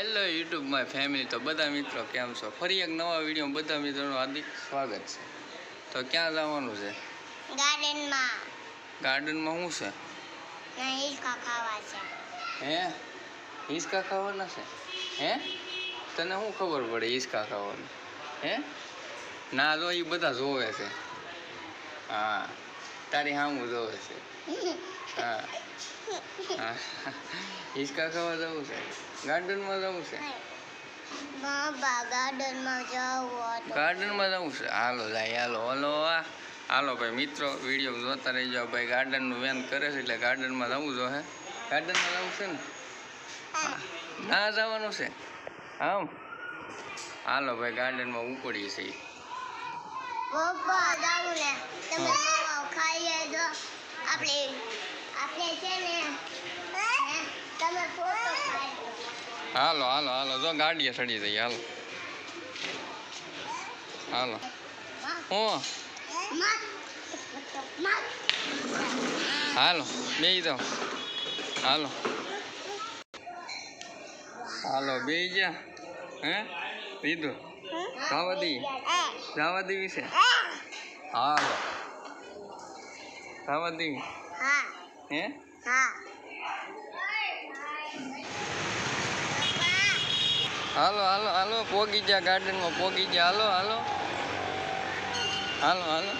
Hello YouTube my family તો બધા મિત્રો કેમ છો? ફરી એક નવા વીડિયો બધા મિત્રોનું હાર્દિક સ્વાગત છે. તો ક્યાં જવાનું છે? ગાર્ડનમાં. ગાર્ડનમાં શું છે? હિંચકા ખાવા છે. હે? હિંચકા ખાવાના છે? હે? તને શું ખબર પડે હિંચકા ખાવાનું? હે? ના જો એ બધા જોવે છે. હા. તારી સામું જોવે છે હા હા હિંચકા ખાવા જવું છે ગાર્ડનમાં જવું છે ગાર્ડનમાં જવું છે હાલો જાય હાલો હલો હાલો ભાઈ મિત્રો વીડિયો જોતા જાઓ ભાઈ ગાર્ડનનું વેન કરે છે એટલે ગાર્ડનમાં જવું જો હે ગાર્ડનમાં જવું છે ને ના જવાનું છે આમ હાલો ભાઈ ગાર્ડનમાં ઉપડીએ છીએ ખાઈએ તો આપણે આપણે છે ને તમે ફોટો હાલો હાલો હાલો. જો ગાડીએ ચડી જઈએ હાલો. હાલો. હું? હાલો બે જાઓ. હાલો. હાલો બે જા. હે? લીધું જવા દઈએ જવા દેવી છે? હાલો. જવા દેવી હા હે હા હાલો હાલો હાલો પોગી જા ગાર્ડનમાં પોગી જા હાલો હાલો હાલો હાલો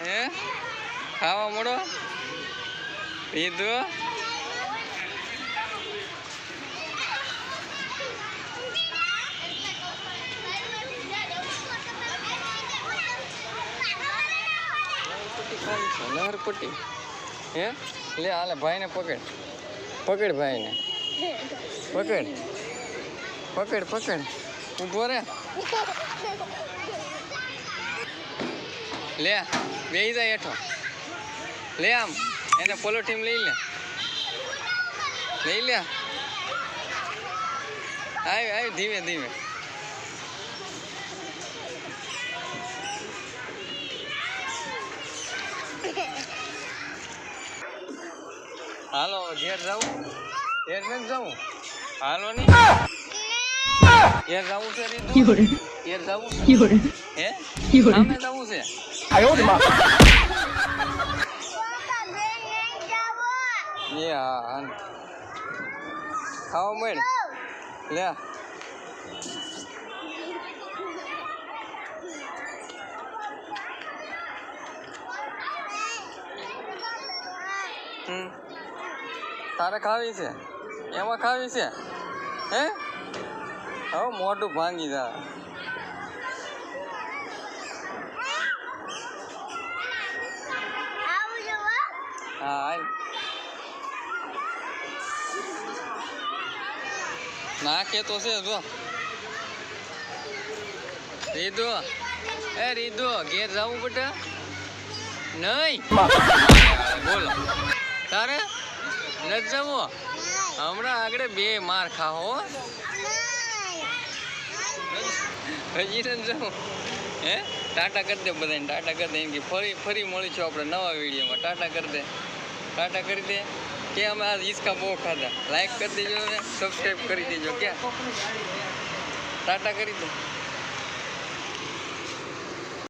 હે ખાવા મળો. પીધું નહરપટ્ટી હે? લે હાલે ભાઈને પકડ. પકડ ભાઈને. પકડ. પકડ પકડ. ઊભો રે. લે બેહી જાય હેઠો. લે આમ એને પોલો ટીમ લઈ લે. લઈ લે. આવ્યું આવ્યું ધીમે ધીમે. હાલો ઘેર જવું ઘેર નથી જવું હાલો નહીં ઘેર જવું છે રીતુ? ઘેર જવું છે હે? સામે જવું છે. એ હા ખાવા મળ? લે. તારે ખાવી છે? એમાં ખાવી છે? હે? હવે મોઢું ભાંગી જા. નાખે તો છે, જો. રીધુ. એ રીધુ, ઘેર જવું બેટા નહીં. બોલો. તારે? નથી જવું? હમણાં આગળ બે માર ખાઓ હજી નથી હે? ટાટા કરી દે બધાને, ટાટા કરી દે. એમ કે ફરી ફરી મળીશું આપણે નવા વિડીયોમાં. ટાટા કરી દે. ટાટા કરી દે. કે અમે આ હિસકા બહુ ખાધા. લાઈક કરી દેજો ને સબસ્ક્રાઈબ કરી દેજો. ક્યાં? ટાટા કરી દે.